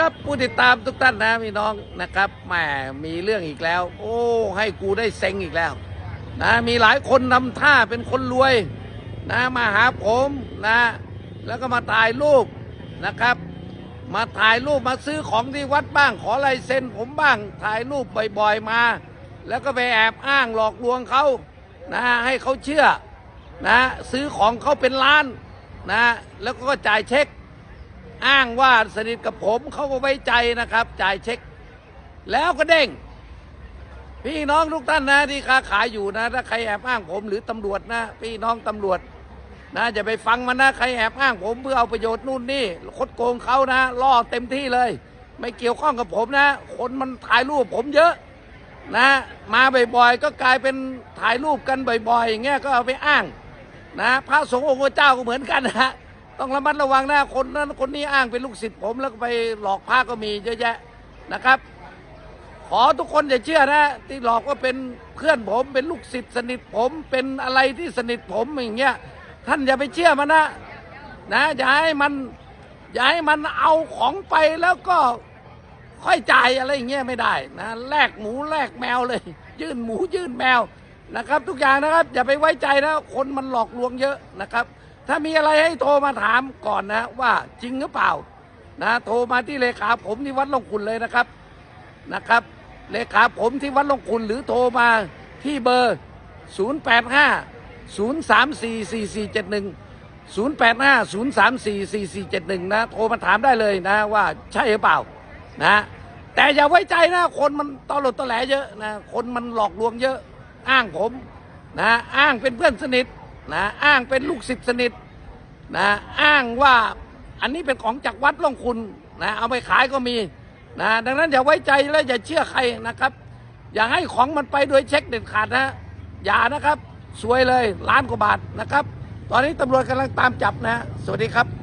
ครับผู้ติดตามทุกท่านนะพี่น้องนะครับแหมมีเรื่องอีกแล้ว โอ้ ให้กูได้เซ็งอีกแล้ว นะมีหลายคนนำท่าเป็นคนรวย นะมาหาผมนะ แล้วก็มาถ่ายรูปนะครับ มาถ่ายรูปมาซื้อของที่วัดบ้าง ขอลายเซ็นผมบ้างถ่ายรูปบ่อยๆมา แล้วก็ไปแอบอ้างหลอกลวงเขานะให้เขาเชื่อนะซื้อของเขาเป็นล้านนะแล้วก็จ่ายเช็ค อ้างว่าสนิทกับผมเขาก็ไว้ใจนะครับ จ่ายเช็ค แล้วก็เด้ง พี่น้องทุกท่านนะที่ค้าขายอยู่นะ ถ้าใครแอบอ้างผมหรือตำรวจนะ พี่น้องตำรวจนะจะไปฟังมันนะใครแอบอ้างผมเพื่อเอาประโยชน์นู่นนี่คดโกงเขานะล่อเต็มที่เลย ไม่เกี่ยวข้องกับผมนะ คนมันถ่ายรูปผมเยอะนะ มาบ่อยๆ ก็กลายเป็นถ่ายรูปกันบ่อยๆอย่างเงี้ยก็เอาไปอ้างนะ พระสงฆ์องค์เจ้าก็เหมือนกันนะ ต้องระมัดระวังนะคนนั้นคนนี้อ้างเป็นลูกศิษย์ผมแล้วก็ไปหลอกพระก็มีเยอะแยะนะครับ ขอทุกคนอย่าเชื่อนะที่หลอกว่าเป็นเพื่อนผม เป็นลูกศิษย์สนิทผมเป็นอะไรที่สนิทผมอย่างเงี้ยท่านอย่าไปเชื่อมันนะนะอย่าให้มันอย่าให้มันเอาของไปแล้วก็ค่อยจ่ายอะไรอย่างเงี้ยไม่ได้นะแลกหมูแลกแมวเลย ยื่นหมูยื่นแมวนะครับ ทุกอย่างนะครับ อย่าไปไว้ใจนะคนมันหลอกลวงเยอะนะครับ ถ้ามีอะไรให้โทรมาถามก่อนนะว่าจริงหรือเปล่านะโทรมาที่เลขาผมที่วัดลงคุณเลยนะครับนะครับ เลขาผมที่วัดลงคุณหรือโทรมาที่เบอร์ 085 034 4471 085 034 4471 นะ โทรมาถามได้เลยนะว่าใช่หรือเปล่านะ แต่อย่าไว้ใจนะ คนมันตอลดตอแหลเยอะนะ คนมันหลอกลวงเยอะ อ้างผมนะ อ้างเป็นเพื่อนสนิท นะอ้างเป็นลูกศิษย์สนิทนะอ้างว่าอันนี้เป็นของจากวัดหลวงคุณนะเอาไปขายก็มีนะดังนั้นอย่าไว้ใจและอย่าเชื่อใครนะครับ อย่าให้ของมันไปโดยเช็คเด็ดขาดนะอย่านะครับสวยเลยล้านกว่าบาทนะครับ ตอนนี้ตำรวจกำลังตามจับนะ สวัสดีครับ